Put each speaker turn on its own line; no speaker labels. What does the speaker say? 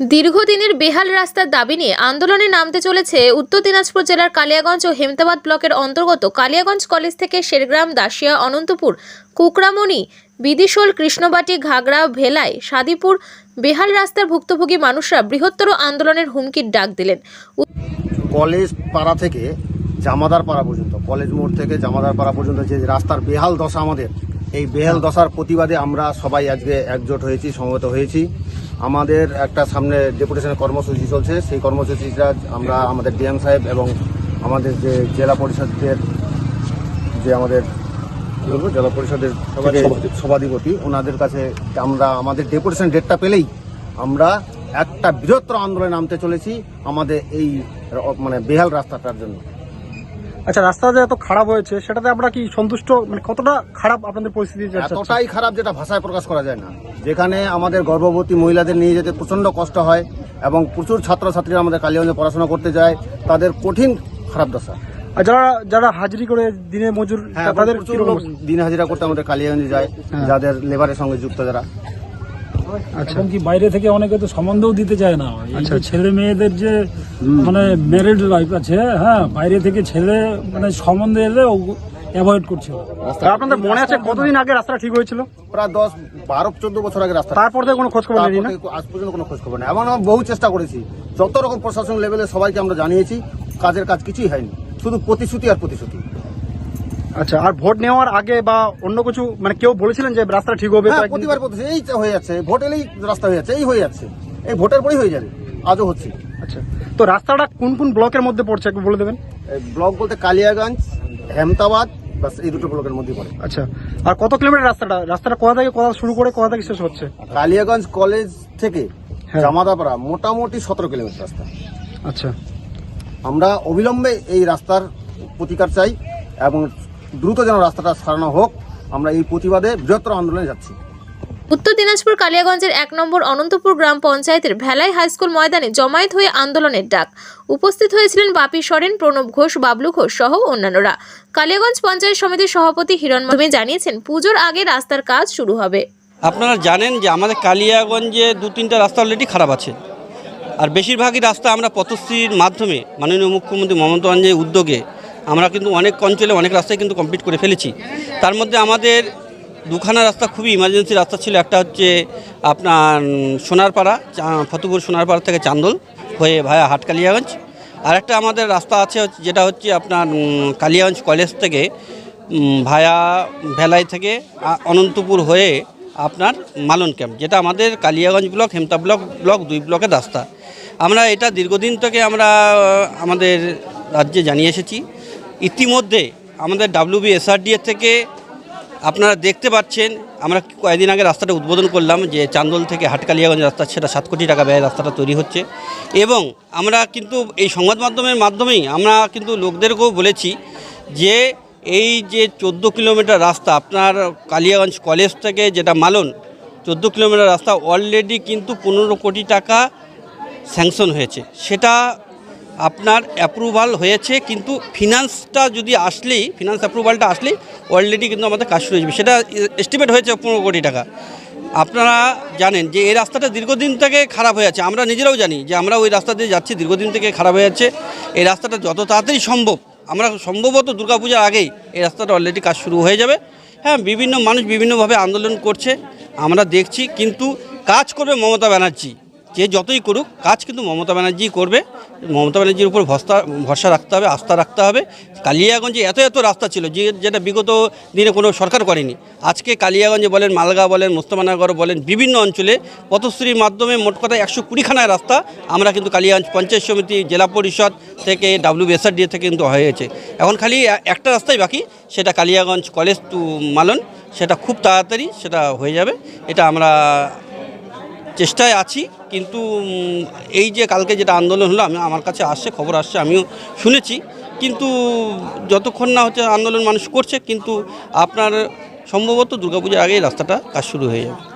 দীর্ঘদিনের বেহাল রাস্তার দাবি নিয়ে আন্দোলনে নামতে চলেছে উত্তর দিনাজপুর জেলার কালিয়াগঞ্জ ও হেমতাবাদ ব্লকের অন্তর্গত কালিয়াগঞ্জ কলেজ থেকে শেরগ্রাম, দাসিয়া, অনন্তপুর, কুকরামণি, বিদিশোল, কৃষ্ণবাটি, ঘাগড়া, ভেলাই, সাদিপুর বেহাল রাস্তার ভুক্তভোগী মানুষরা বৃহত্তর আন্দোলনের হুমকির ডাক দিলেন।
কলেজ পাড়া থেকে জামাদার পাড়া পর্যন্ত, কলেজ মোড় থেকে জামাদার পাড়া পর্যন্ত যে রাস্তার বেহাল দশা আমাদের, এই বেহাল দশার প্রতিবাদে আমরা সবাই আজকে একজোট হয়েছি, সমবেত হয়েছি। আমাদের একটা সামনে ডেপুটেশনের কর্মসূচি চলছে। সেই কর্মসূচিটা আমরা আমাদের ডিএম সাহেব এবং আমাদের যে জেলা পরিষদের যে আমাদের জেলা পরিষদের সভাধিপতি ওনাদের কাছে আমরা আমাদের ডেপুটেশন ডেটটা পেলেই আমরা একটা বৃহত্তর আন্দোলনে নামতে চলেছি আমাদের এই মানে বেহাল রাস্তাটার জন্য।
আচ্ছা রাস্তা যে এত খারাপ হয়েছে সেটাতে আমরা কি সন্তুষ্ট মানে কতটা খারাপ আপনাদের পরিস্থিতি?
এতটাই খারাপ যেটা ভাষায় প্রকাশ করা যায় না যেখানে আমাদের গর্ভবতী মহিলাদের নিয়ে যেতে প্রচণ্ড কষ্ট হয় এবং প্রচুর ছাত্রছাত্রীরা আমাদের কালিগঞ্জে পড়াশোনা করতে যায় তাদের কঠিন খারাপ দশা
আর যারা যারা হাজিরি করে দিনে মজুর
হ্যাঁ
তাদের
দিন হাজিরা করতে আমাদের কালিগঞ্জে যায়
হ্যাঁ।
যাদের লেবারের সঙ্গে যুক্ত যারা
আচ্ছা।
কি বাইরে থেকে অনেকে তো সম্বন্ধও দিতে চায় না। এই
আচ্ছা, আচ্ছা।
ছেলে মেয়েদের যে মানে ম্যারিড লাইফ আছে হ্যাঁ বাইরে থেকে ছেলে মানে সম্বন্ধে এলে অ্যাভয়েড করছে। ওরা।
আপনাদের মনে আছে কতদিন আগে রাস্তা ঠিক হয়েছিল?
প্রায় দশ বারো চোদ্দ বছর আগে রাস্তা
তারপর থেকে কোনো খোঁজ খবর নেই না?
আজ পর্যন্ত কোনো খোঁজ খবর নেই। এমন আমরা বহু চেষ্টা করেছি। যত রকম প্রশাসন লেভেলে সবাইকে আমরা জানিয়েছি কাজের কাজ কিছুই হয়নি। শুধু প্রতিশ্রুতি আর প্রতিশ্রুতি।
আচ্ছা আর ভোট নেওয়ার আগে বা অন্য কিছু মানে কেউ বলেছিলেন যে রাস্তা ঠিক হবে
হ্যাঁ প্রতিবার প্রতিশ্রুতি এই তো হয়ে যাচ্ছে ভোট এলেই রাস্তা হয়ে যাচ্ছে এই হয়ে যাচ্ছে এই ভোটের পরেই হয়ে যাবে আজও হচ্ছে।
আচ্ছা তো রাস্তাটা কোন কোন ব্লকের মধ্যে পড়ছে একটু বলে দেবেন?
এই ব্লক বলতে কালিয়াগঞ্জ হেমতাবাদ বাস এই দুটো ব্লকের মধ্যে পড়ে।
আচ্ছা আর কত কিলোমিটার রাস্তাটা? রাস্তাটা কোথা থেকে কোথা শুরু করে কোথা থেকে শেষ হচ্ছে?
কালিয়াগঞ্জ কলেজ থেকে
হ্যাঁ।
জামাদাপাড়া মোটামুটি সতেরো কিলোমিটার রাস্তা।
আচ্ছা।
আমরা অবিলম্বে এই রাস্তার প্রতিকার চাই এবং দ্রুত যেন রাস্তাটা সারানো হোক আমরা এই প্রতিবাদে বৃহত্তর আন্দোলনে যাচ্ছি।
উত্তর দিনাজপুর কালিয়াগঞ্জের এক নম্বর অনন্তপুর গ্রাম পঞ্চায়েতের ভেলাই হাইস্কুল ময়দানে জমায়েত হয়ে আন্দোলনের ডাক। উপস্থিত হয়েছিলেন বাপি সরেন প্রণব ঘোষ বাবলু ঘোষ সহ অন্যান্যরা। কালিয়াগঞ্জ পঞ্চায়েত সমিতির সভাপতি হিরণময় জানিয়েছেন পুজোর আগে রাস্তার কাজ শুরু হবে।
আপনারা জানেন যে আমাদের কালিয়াগঞ্জে দু তিনটা রাস্তা অলরেডি খারাপ আছে। আর বেশিরভাগই রাস্তা আমরা পথশ্রীর মাধ্যমে মাননীয় মুখ্যমন্ত্রী মমতা ব্যানার্জির উদ্যোগে আমরা কিন্তু অনেক অঞ্চলে, অনেক রাস্তায় কিন্তু কমপ্লিট করে ফেলেছি। তার মধ্যে আমাদের দুখানা রাস্তা খুবই ইমার্জেন্সি রাস্তা ছিল। একটা হচ্ছে আপনার সোনারপাড়া ফতেপুর সোনারপাড়া থেকে চান্দল হয়ে ভায়া হাট কালিয়াগঞ্জ আর একটা আমাদের রাস্তা আছে যেটা হচ্ছে আপনার কালিয়াগঞ্জ কলেজ থেকে ভায়া ভেলাই থেকে অনন্তপুর হয়ে আপনার মালন ক্যাম্প যেটা আমাদের কালিয়াগঞ্জ ব্লক হেমতা ব্লক ব্লক দুই ব্লকের রাস্তা। আমরা এটা দীর্ঘদিন থেকে আমরা, আমাদের রাজ্যে জানিয়ে এসেছি। ইতিমধ্যে আমাদের ডাব্লিউবি এসআরডিএ থেকে আপনারা দেখতে পাচ্ছেন, আমরা কয়েকদিন আগে রাস্তাটা উদ্বোধন করলাম যে চান্দোল থেকে হাটকালিয়াগঞ্জ রাস্তা, সেটা সাত কোটি টাকা ব্যয় রাস্তাটা তৈরি হচ্ছে। এবং আমরা কিন্তু এই সংবাদ মাধ্যমের মাধ্যমেই আমরা কিন্তু লোকদেরকেও বলেছি যে এই যে চোদ্দ কিলোমিটার রাস্তা, আপনার কালিয়াগঞ্জ কলেজ থেকে যেটা মালন, চোদ্দ কিলোমিটার রাস্তা অলরেডি কিন্তু পনেরো কোটি টাকা স্যাংশন হয়েছে। সেটা আপনার অ্যাপ্রুভাল হয়েছে, কিন্তু ফিনান্সটা যদি আসলেই ফিনান্স অ্যাপ্রুভালটা আসলেই অলরেডি কিন্তু আমাদের কাজ শুরু হয়ে সেটা এস্টিমেট হয়েছে পনেরো কোটি টাকা। আপনারা জানেন যে এই রাস্তাটা দীর্ঘদিন থেকে খারাপ হয়ে আছে। আমরা নিজেরাও জানি যে আমরা ওই রাস্তা দিয়ে যাচ্ছি, দীর্ঘদিন থেকে খারাপ হয়ে যাচ্ছে। এই রাস্তাটা যত তাড়াতাড়ি সম্ভব, আমরা সম্ভবত দুর্গাপূজার আগেই এই রাস্তাটা অলরেডি কাজ শুরু হয়ে যাবে। হ্যাঁ বিভিন্ন মানুষ বিভিন্নভাবে আন্দোলন করছে, আমরা দেখছি, কিন্তু কাজ করবে মমতা ব্যানার্জি। যে যতই করুক, কাজ কিন্তু মমতা ব্যানার্জি করবে। মমতা ব্যানার্জির উপর ভরসা ভরসা রাখতে হবে, আস্থা রাখতে হবে। কালিয়াগঞ্জে এত এত রাস্তা ছিল যে, যেটা বিগত দিনে কোনো সরকার করেনি। আজকে কালিয়াগঞ্জে বলেন, মালগা বলেন মোস্তমানগর বলেন, বিভিন্ন অঞ্চলে পথশ্রীর মাধ্যমে মোট কথা একশো কুড়িখানায় রাস্তা আমরা কিন্তু কালিয়াগঞ্জ পঞ্চায়েত সমিতি, জেলা পরিষদ থেকে ডাব্লিউবিএসআরডিএ থেকে কিন্তু হয়েছে। এখন খালি একটা রাস্তাই বাকি, সেটা কালিয়াগঞ্জ কলেজ টু মালন, সেটা খুব তাড়াতাড়ি সেটা হয়ে যাবে। এটা আমরা চেষ্টায় আছি, কিন্তু এই যে কালকে যেটা আন্দোলন হলো, আমি, আমার কাছে আসছে, খবর আসছে, আমিও শুনেছি। কিন্তু, যতক্ষণ না হচ্ছে আন্দোলন মানুষ করছে, কিন্তু আপনার সম্ভবত দুর্গাপূজার আগেই রাস্তাটা কাজ শুরু হয়ে যাবে।